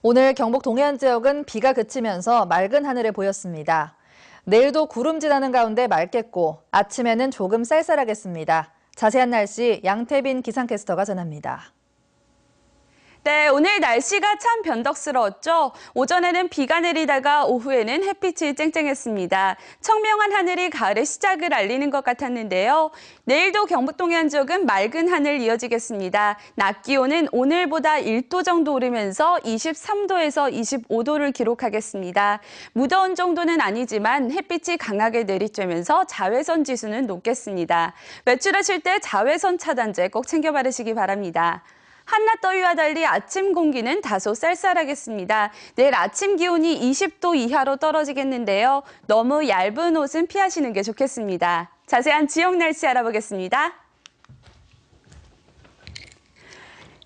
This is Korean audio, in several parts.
오늘 경북 동해안 지역은 비가 그치면서 맑은 하늘을 보였습니다. 내일도 구름 지나는 가운데 맑겠고 아침에는 조금 쌀쌀하겠습니다. 자세한 날씨 양태빈 기상캐스터가 전합니다. 네, 오늘 날씨가 참 변덕스러웠죠. 오전에는 비가 내리다가 오후에는 햇빛이 쨍쨍했습니다. 청명한 하늘이 가을의 시작을 알리는 것 같았는데요. 내일도 경북 동해안 지역은 맑은 하늘 이어지겠습니다. 낮 기온은 오늘보다 1도 정도 오르면서 23도에서 25도를 기록하겠습니다. 무더운 정도는 아니지만 햇빛이 강하게 내리쬐면서 자외선 지수는 높겠습니다. 외출하실 때 자외선 차단제 꼭 챙겨 바르시기 바랍니다. 한낮 더위와 달리 아침 공기는 다소 쌀쌀하겠습니다. 내일 아침 기온이 20도 이하로 떨어지겠는데요. 너무 얇은 옷은 피하시는 게 좋겠습니다. 자세한 지역 날씨 알아보겠습니다.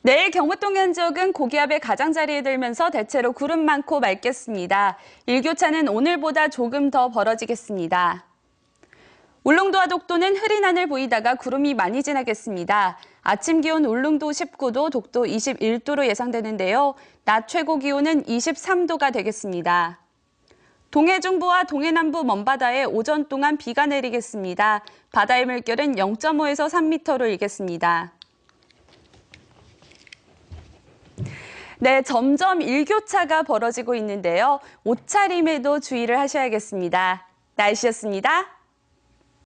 내일 경북 동해안 지역은 고기압의 가장자리에 들면서 대체로 구름 많고 맑겠습니다. 일교차는 오늘보다 조금 더 벌어지겠습니다. 울릉도와 독도는 흐린 하늘 보이다가 구름이 많이 지나겠습니다. 아침 기온 울릉도 19도, 독도 21도로 예상되는데요. 낮 최고 기온은 23도가 되겠습니다. 동해 중부와 동해 남부 먼바다에 오전 동안 비가 내리겠습니다. 바다의 물결은 0.5에서 3m로 일겠습니다. 네, 점점 일교차가 벌어지고 있는데요. 옷차림에도 주의를 하셔야겠습니다. 날씨였습니다.